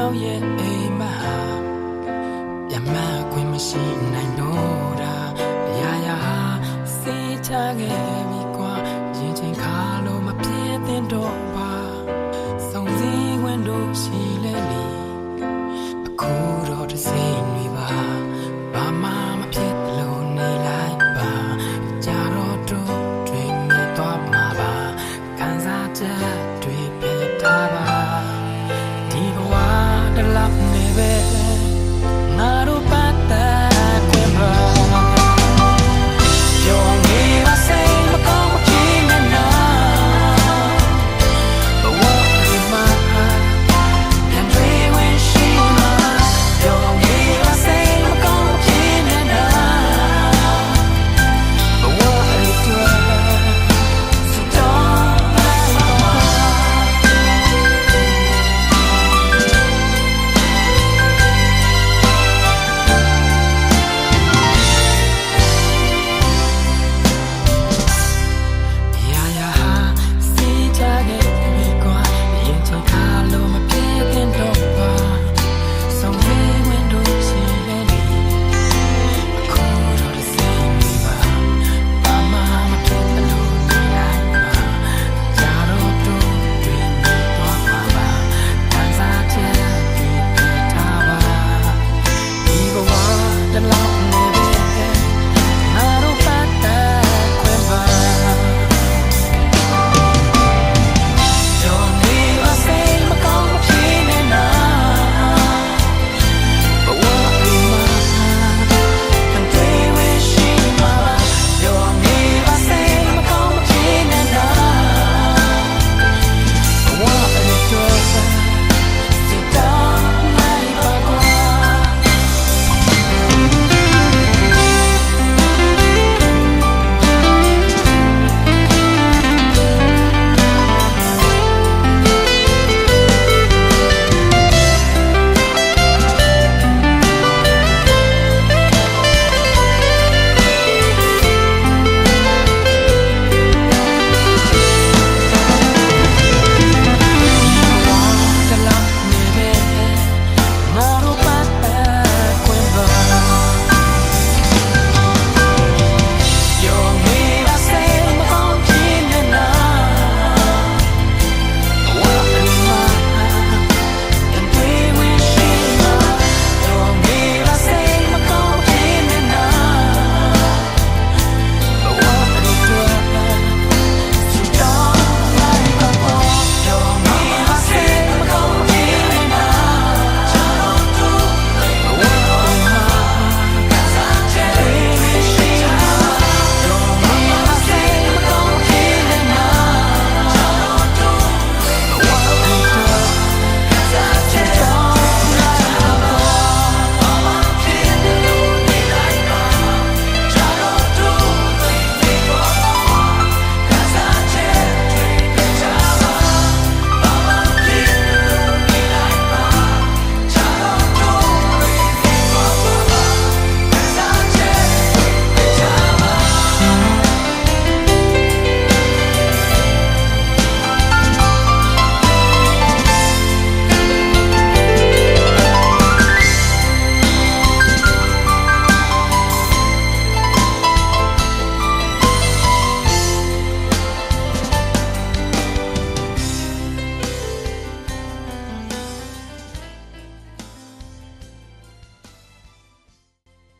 ယောက်ရဲ့အိမ်မဟာမြမခွင့်မရှိနိုင်တော့တာအရာရာဟာစေချခဲ့ပြီကွာရင်ချင်းခါလို့မပြည့်တင်တော့ပါစုံစည်းဝင်တို့ရှိလဲလီအခုတော့တစိမ့်တွေပါဘာမှမဖြစ်လို့နေလိုက်ပါကြတော့တို့တွင်နေတော့မှာပါခံစားချက်